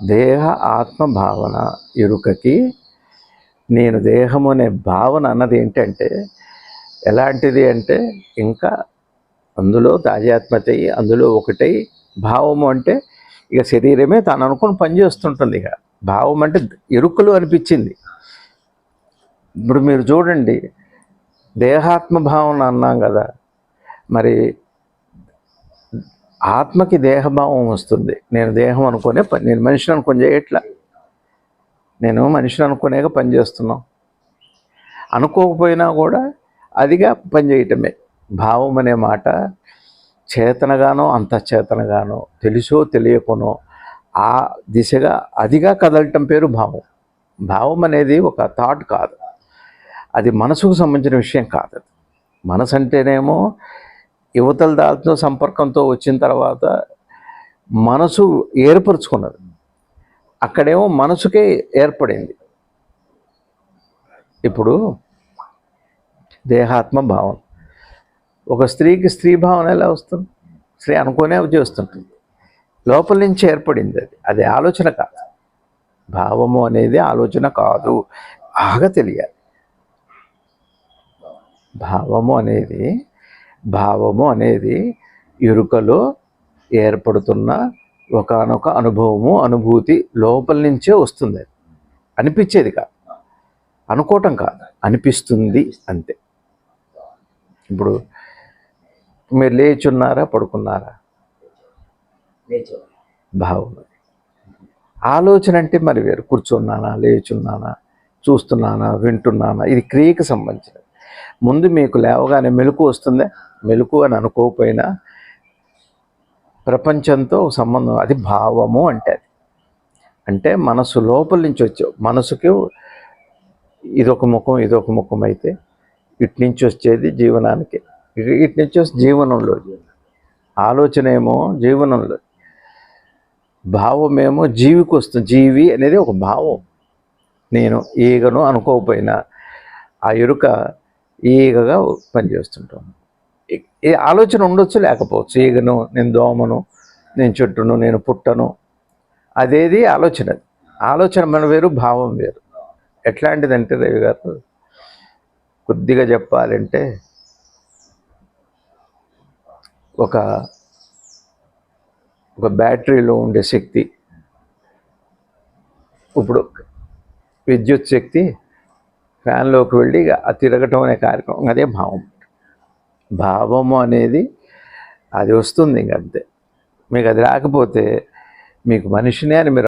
దేహ ఆత్మ భావన ఎరుకకి నేను దేహము అనే భావన అన్నది ఏంటంటే ఎలాంటిది అంటే ఇంకా అందులో తాజాత్మతయి అందులో ఒకటై భావము అంటే ఇక శరీరమే తాను అనుకుని పనిచేస్తుంటుంది ఇక. భావం అంటే ఎరుకలు అనిపించింది. ఇప్పుడు మీరు చూడండి దేహాత్మ భావన అన్నాం కదా మరి ఆత్మకి దేహభావం వస్తుంది. నేను దేహం అనుకునే పని నేను మనిషిని అనుకుని చేయట్లా నేను మనిషిని అనుకునేగా పని చేస్తున్నాం. అనుకోకపోయినా కూడా అదిగా పనిచేయటమే భావం అనే మాట చేతనగానో అంతఃచేతనగానో తెలుసో తెలియకునో ఆ దిశగా అదిగా కదలటం పేరు భావం. భావం అనేది ఒక థాట్ కాదు. అది మనసుకు సంబంధించిన విషయం కాదు అది మనసు అంటేనేమో యువతల దాంతో సంపర్కంతో వచ్చిన తర్వాత మనసు ఏర్పరచుకున్నది. అక్కడేమో మనసుకే ఏర్పడింది. ఇప్పుడు దేహాత్మ భావం. ఒక స్త్రీకి స్త్రీ భావన ఎలా వస్తుంది? స్త్రీ అనుకునే చేస్తుంటుంది. లోపల నుంచి ఏర్పడింది అది. అది ఆలోచన కాదు. భావము అనేది ఆలోచన కాదు. బాగా తెలియాలి. భావము అనేది భావము అనేది ఎరుకలో ఏర్పడుతున్న ఒకానొక అనుభవము అనుభూతి లోపల నుంచే వస్తుంది. అది అనిపించేది కాదు. అనుకోవటం కాదు. అనిపిస్తుంది అంతే. ఇప్పుడు మీరు లేచున్నారా పడుకున్నారా? భావం. ఆలోచన అంటే మరి వేరు. కూర్చున్నానా లేచున్నానా చూస్తున్నానా వింటున్నానా ఇది క్రియకి సంబంధించినది. ముందు మీకు లేవగానే మెలకు వస్తుంది. మెలకు అని అనుకోకపోయినా ప్రపంచంతో సంబంధం అది భావము అంటే అది అంటే మనసు లోపల నుంచి వచ్చావు మనసుకి ఇదొక ముఖం ఇదొక ముఖం అయితే ఇటు నుంచి వచ్చేది జీవనానికి ఇటు ఇటు నుంచి వచ్చి జీవనంలో ఆలోచన ఏమో జీవనంలో. భావమేమో జీవికి వస్తుంది. జీవి అనేది ఒక భావం. నేను ఈగను అనుకోకపోయినా ఆ ఎరుక ఈగగా పనిచేస్తుంటాను ఈ- ఆలోచన ఉండొచ్చు లేకపోవచ్చు. ఈగను నేను దోమను నేను చెట్టును నేను పుట్టను. అదేది ఆలోచన. ఆలోచన మన వేరు భావం వేరు. ఎట్లాంటిదంటే రవి గారు కొద్దిగా చెప్పాలంటే ఒక ఒక బ్యాటరీలో ఉండే శక్తి. ఇప్పుడు విద్యుత్ శక్తి ఫ్యాన్లోకి వెళ్ళి ఇక ఆ తిరగటం అనే కార్యక్రమం అదే భావం. భావము అనేది అది వస్తుంది ఇంక అంతే. మీకు అది రాకపోతే మీకు మనిషినే అని మీరు